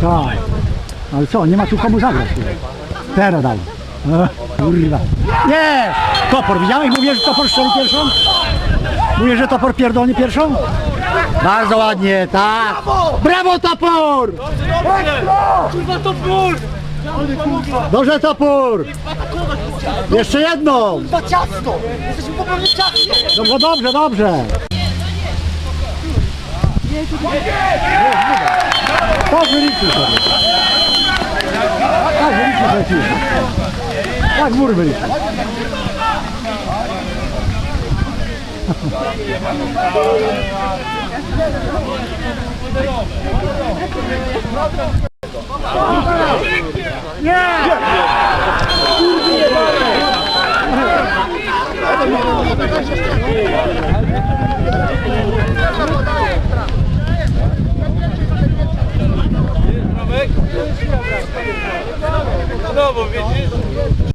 Tak. Ale co, nie ma tu komu zagrać. Teraz dał. E, Kurwa. Nie! Topor, widziałeś? Mówię, że topor strzeli pierwszą? Mówię, że topor pierdolnie pierwszą? Bardzo ładnie, tak. Brawo topor! Kurwa to ból! Dobrze topór! Jeszcze jedną! Za ciasto! Jesteśmy popełnieni ciasto! Dobrze, dobrze, dobrze! Каждый рік тут. Каждый рік тут працює. Так, гури беріть. Yeah! Znowu, widzisz?